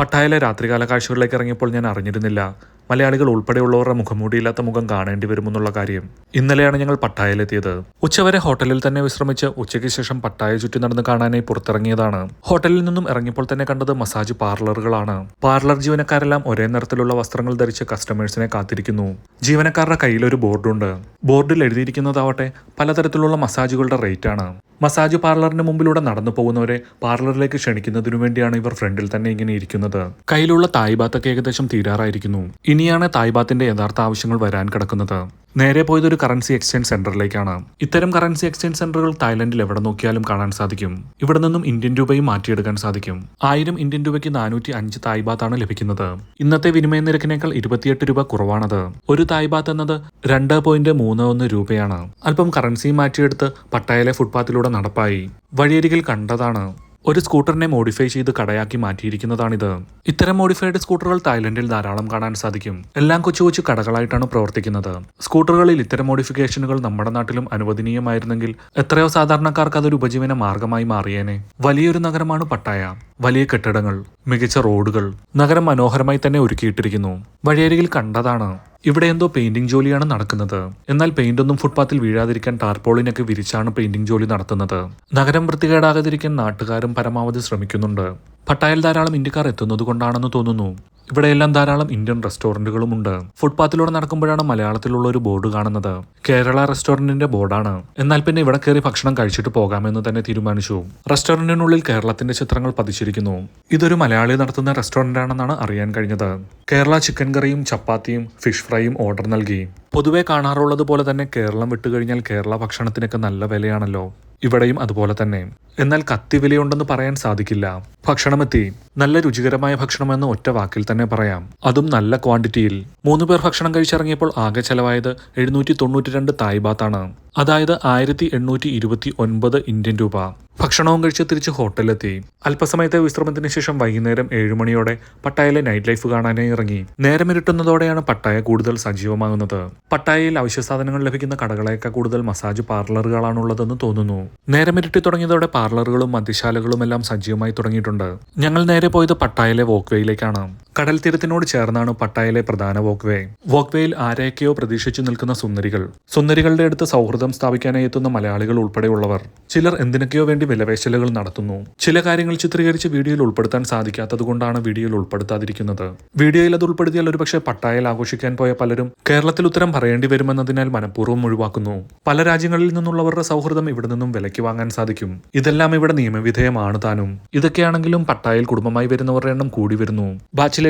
പട്ടായയിലെ രാത്രികാല കാഴ്ചകളിലേക്ക് ഇറങ്ങിയപ്പോൾ ഞാൻ അറിഞ്ഞിരുന്നില്ല. മലയാളികൾ ഉൾപ്പെടെയുള്ളവരുടെ മുഖംമൂടിയില്ലാത്ത മുഖം കാണേണ്ടി വരുമെന്നുള്ള കാര്യം ഇന്നലെയാണ് ഞങ്ങൾ പട്ടായയിലെത്തിയത്. ഉച്ചവരെ ഹോട്ടലിൽ തന്നെ വിശ്രമിച്ച് ഉച്ചയ്ക്ക് ശേഷം പട്ടായ ചുറ്റി നടന്ന് കാണാനായി പുറത്തിറങ്ങിയതാണ്. ഹോട്ടലിൽ നിന്നും ഇറങ്ങിയപ്പോൾ തന്നെ കണ്ടത് മസാജ് പാർലറുകളാണ്. പാർലർ ജീവനക്കാരെല്ലാം ഒരേ നിറത്തിലുള്ള വസ്ത്രങ്ങൾ ധരിച്ച് കസ്റ്റമേഴ്സിനെ കാത്തിരിക്കുന്നു. ജീവനക്കാരുടെ കയ്യിൽ ഒരു ബോർഡുണ്ട്. ബോർഡിൽ എഴുതിയിരിക്കുന്നതാവട്ടെ പലതരത്തിലുള്ള മസാജുകളുടെ റേറ്റ് ആണ് മസാജ് പാർലറിന് മുമ്പിലൂടെ നടന്നു പോകുന്നവരെ പാർലറിലേക്ക് ക്ഷണിക്കുന്നതിനു വേണ്ടിയാണ് ഇവർ ഫ്രണ്ടിൽ തന്നെ ഇങ്ങനെ ഇരിക്കുന്നത്. കയ്യിലുള്ള തായ്ബാത്തൊക്കെ ഏകദേശം തീരാറായിരിക്കുന്നു. ഇനിയാണ് തായ്ബാത്തിന്റെ യഥാർത്ഥ ആവശ്യങ്ങൾ വരാൻ കിടക്കുന്നത്. നേരെ പോയത് ഒരു കറൻസി എക്സ്ചേഞ്ച് സെന്ററിലേക്കാണ് ഇത്തരം കറൻസി എക്സ്ചേഞ്ച് സെന്ററുകൾ തായ്ലൻഡിൽ എവിടെ നോക്കിയാലും കാണാൻ സാധിക്കും. ഇവിടെ നിന്നും ഇന്ത്യൻ രൂപയും മാറ്റിയെടുക്കാൻ സാധിക്കും. ആയിരം ഇന്ത്യൻ രൂപയ്ക്ക് നാനൂറ്റി അഞ്ച് തായ്ബാത്താണ് ലഭിക്കുന്നത്. ഇന്നത്തെ വിനിമയ നിരക്കിനേക്കാൾ ഇരുപത്തിയെട്ട് രൂപ കുറവാണത്. ഒരു തായ്ബാത്ത് എന്നത് രണ്ട് പോയിന്റ് മൂന്ന് ഒന്ന് രൂപയാണ്. അല്പം കറൻസി മാറ്റിയെടുത്ത് പട്ടായയിലെ ഫുട്പാത്തിലൂടെ നടപ്പായി. വഴിയരികിൽ കണ്ടതാണ്. ഒരു സ്കൂട്ടറിനെ മോഡിഫൈ ചെയ്ത് കടയാക്കി മാറ്റിയിരിക്കുന്നതാണിത്. ഇത്തരം മോഡിഫൈഡ് സ്കൂട്ടറുകൾ തായ്ലൻഡിൽ ധാരാളം കാണാൻ സാധിക്കും. എല്ലാം കൊച്ചു കൊച്ചു കടകളായിട്ടാണ് പ്രവർത്തിക്കുന്നത്. സ്കൂട്ടറുകളിൽ ഇത്തരം മോഡിഫിക്കേഷനുകൾ നമ്മുടെ നാട്ടിലും അനുവദനീയമായിരുന്നെങ്കിൽ എത്രയോ സാധാരണക്കാർക്ക് അതൊരു ഉപജീവന മാർഗമായി മാറിയേനെ. വലിയൊരു നഗരമാണ് പട്ടായ. വലിയ കെട്ടിടങ്ങൾ മികച്ച റോഡുകൾ നഗരം മനോഹരമായി തന്നെ ഒരുക്കിയിട്ടിരിക്കുന്നു. വഴിയരികിൽ കണ്ടതാണ്. ഇവിടെ എന്തോ പെയിന്റിംഗ് ജോലിയാണ് നടക്കുന്നത്. എന്നാൽ പെയിന്റ് ഒന്നും ഫുട്പാത്തിൽ വീഴാതിരിക്കാൻ ടാർപോളിനൊക്കെ വിരിച്ചാണ് പെയിന്റിംഗ് ജോലി നടത്തുന്നത്. നഗരം വൃത്തികേടാകാതിരിക്കാൻ നാട്ടുകാരും പരമാവധി ശ്രമിക്കുന്നുണ്ട്. പട്ടായൽ ധാരാളം ഇന്ത്യക്കാർ എത്തുന്നത് കൊണ്ടാണെന്ന് തോന്നുന്നു. ഇവിടെയെല്ലാം ധാരാളം ഇന്ത്യൻ റെസ്റ്റോറന്റുകളുമുണ്ട്. ഫുട്പാത്തിലൂടെ നടക്കുമ്പോഴാണ് മലയാളത്തിലുള്ള ഒരു ബോർഡ് കാണുന്നത്. കേരള റെസ്റ്റോറന്റിന്റെ ബോർഡാണ്. എന്നാൽ പിന്നെ ഇവിടെ കയറി ഭക്ഷണം കഴിച്ചിട്ട് പോകാമെന്ന് തന്നെ തീരുമാനിച്ചു. റെസ്റ്റോറന്റിനുള്ളിൽ കേരളത്തിന്റെ ചിത്രങ്ങൾ പതിച്ചിരിക്കുന്നു. ഇതൊരു മലയാളി നടത്തുന്ന റെസ്റ്റോറന്റ് ആണെന്നാണ് അറിയാൻ കഴിഞ്ഞത്. കേരള ചിക്കൻ കറിയും ചപ്പാത്തിയും ഫിഷ് ഫ്രൈയും ഓർഡർ നൽകി. പൊതുവെ കാണാറുള്ളത് പോലെ തന്നെ കേരളം വിട്ടുകഴിഞ്ഞാൽ കേരള ഭക്ഷണത്തിനൊക്കെ നല്ല വിലയാണല്ലോ. ഇവിടെയും അതുപോലെ തന്നെ. എന്നാൽ കത്തി വിലയുണ്ടെന്ന് പറയാൻ സാധിക്കില്ല. ഭക്ഷണമെത്തി. നല്ല രുചികരമായ ഭക്ഷണമെന്ന് ഒറ്റ വാക്കിൽ തന്നെ പറയാം. അതും നല്ല ക്വാണ്ടിറ്റിയിൽ. മൂന്ന് പേർ ഭക്ഷണം കഴിച്ചിറങ്ങിയപ്പോൾ ആകെ ചെലവായത് എഴുന്നൂറ്റി തൊണ്ണൂറ്റി രണ്ട് തായ്ബാത്താണ് അതായത് ആയിരത്തി എണ്ണൂറ്റി ഇരുപത്തി ഒൻപത് ഇന്ത്യൻ രൂപ. ഭക്ഷണവും കഴിച്ച് തിരിച്ച് ഹോട്ടലിലെത്തി. അല്പസമയത്തെ വിശ്രമത്തിന് ശേഷം വൈകുന്നേരം ഏഴുമണിയോടെ പട്ടായയിലെ നൈറ്റ് ലൈഫ് കാണാനായി ഇറങ്ങി. നേരമിരുട്ടുന്നതോടെയാണ് പട്ടായ കൂടുതൽ സജീവമാകുന്നത്. പട്ടായയിൽ അവശ്യ സാധനങ്ങൾ ലഭിക്കുന്ന കടകളേക്കാൾ കൂടുതൽ മസാജ് പാർലറുകളാണുള്ളതെന്ന് തോന്നുന്നു. നേരമിരുട്ടി തുടങ്ങിയതോടെ പാർലറുകളും മദ്യശാലകളും എല്ലാം സജീവമായി തുടങ്ങിയിട്ടുണ്ട്. ഞങ്ങൾ പോയത് പട്ടായയിലെ വോക്ക്വേയിലേക്കാണ് കടൽ തീരത്തിനോട് ചേർന്നാണ് പട്ടായയിലെ പ്രധാന വോക്ക്വേ വോക്ക്വേയിൽ ആരെയൊക്കെയോ പ്രതീക്ഷിച്ചു നിൽക്കുന്ന സുന്ദരികൾ. സുന്ദരികളുടെ അടുത്ത് സൗഹൃദം സ്ഥാപിക്കാനായി എത്തുന്ന മലയാളികൾ ഉൾപ്പെടെയുള്ളവർ. ചിലർ എന്തിനൊക്കെയോ വേണ്ടി വിലപേശലുകൾ നടത്തുന്നു. ചില കാര്യങ്ങൾ ചിത്രീകരിച്ച് വീഡിയോയിൽ ഉൾപ്പെടുത്താൻ സാധിക്കാത്തതുകൊണ്ടാണ് വീഡിയോയിൽ ഉൾപ്പെടുത്താതിരിക്കുന്നത്. വീഡിയോയിൽ അത് ഉൾപ്പെടുത്തിയാൽ ഒരുപക്ഷെ പട്ടായയിൽ ആഘോഷിക്കാൻ പോയ പലരും കേരളത്തിൽ ഉത്തരം പറയേണ്ടി വരുമെന്നതിനാൽ മനഃപൂർവം ഒഴിവാക്കുന്നു. പല രാജ്യങ്ങളിൽ നിന്നുള്ളവരുടെ സൗഹൃദം ഇവിടെ നിന്നും വിലയ്ക്ക് വാങ്ങാൻ സാധിക്കും. ഇതെല്ലാം ഇവിടെ നിയമവിധേയമാണ് താനും. ഇതൊക്കെയാണെങ്കിലും പട്ടായയിൽ കുടുംബമായി വരുന്നവരുടെ എണ്ണം കൂടി വരുന്നു.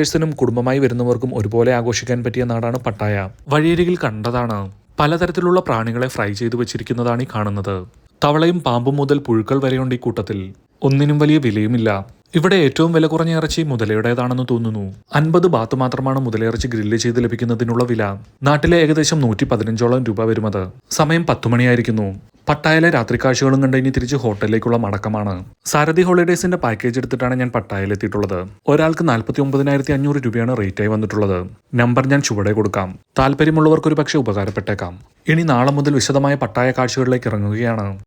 ബാച്ചിലേഴ്സിനും കുടുംബമായി വരുന്നവർക്കും ഒരുപോലെ ആഘോഷിക്കാൻ പറ്റിയ നാടാണ് പട്ടായ. വഴിയരികിൽ കണ്ടതാണ്. പലതരത്തിലുള്ള പ്രാണികളെ ഫ്രൈ ചെയ്തു വെച്ചിരിക്കുന്നതാണ് ഈ കാണുന്നത്. തവളയും പാമ്പും മുതൽ പുഴുക്കൾ വരെയുണ്ട് ഈ കൂട്ടത്തിൽ. ഒന്നിനും വലിയ വിലയുമില്ല. ഇവിടെ ഏറ്റവും വില കുറഞ്ഞ ഇറച്ചി മുതലയുടേതാണെന്ന് തോന്നുന്നു. അൻപത് ബാത്ത് മാത്രമാണ് മുതലയിറച്ചി ഗ്രില്ല് ചെയ്ത് ലഭിക്കുന്നതിനുള്ള വില. നാട്ടിലെ ഏകദേശം നൂറ്റി പതിനഞ്ചോളം രൂപ വരുമത്. സമയം പത്തുമണിയായിരിക്കുന്നു പട്ടായയിലെ രാത്രി കാഴ്ചകളും കണ്ട് ഇനി തിരിച്ച് ഹോട്ടലിലേക്കുള്ള മടക്കമാണ്. സാരഥി ഹോളിഡേസിന്റെ പാക്കേജ് എടുത്തിട്ടാണ് ഞാൻ പട്ടായയിലെത്തിയിട്ടുള്ളത് ഒരാൾക്ക് നാൽപ്പത്തി ഒമ്പതിനായിരത്തി അഞ്ഞൂറ് രൂപയാണ് റേറ്റായി വന്നിട്ടുള്ളത്. നമ്പർ ഞാൻ ചുവടെ കൊടുക്കാം. താല്പര്യമുള്ളവർക്ക് ഒരു പക്ഷേ ഉപകാരപ്പെട്ടേക്കാം. ഇനി നാളെ മുതൽ വിശദമായ പട്ടായ കാഴ്ചകളിലേക്ക് ഇറങ്ങുകയാണ്.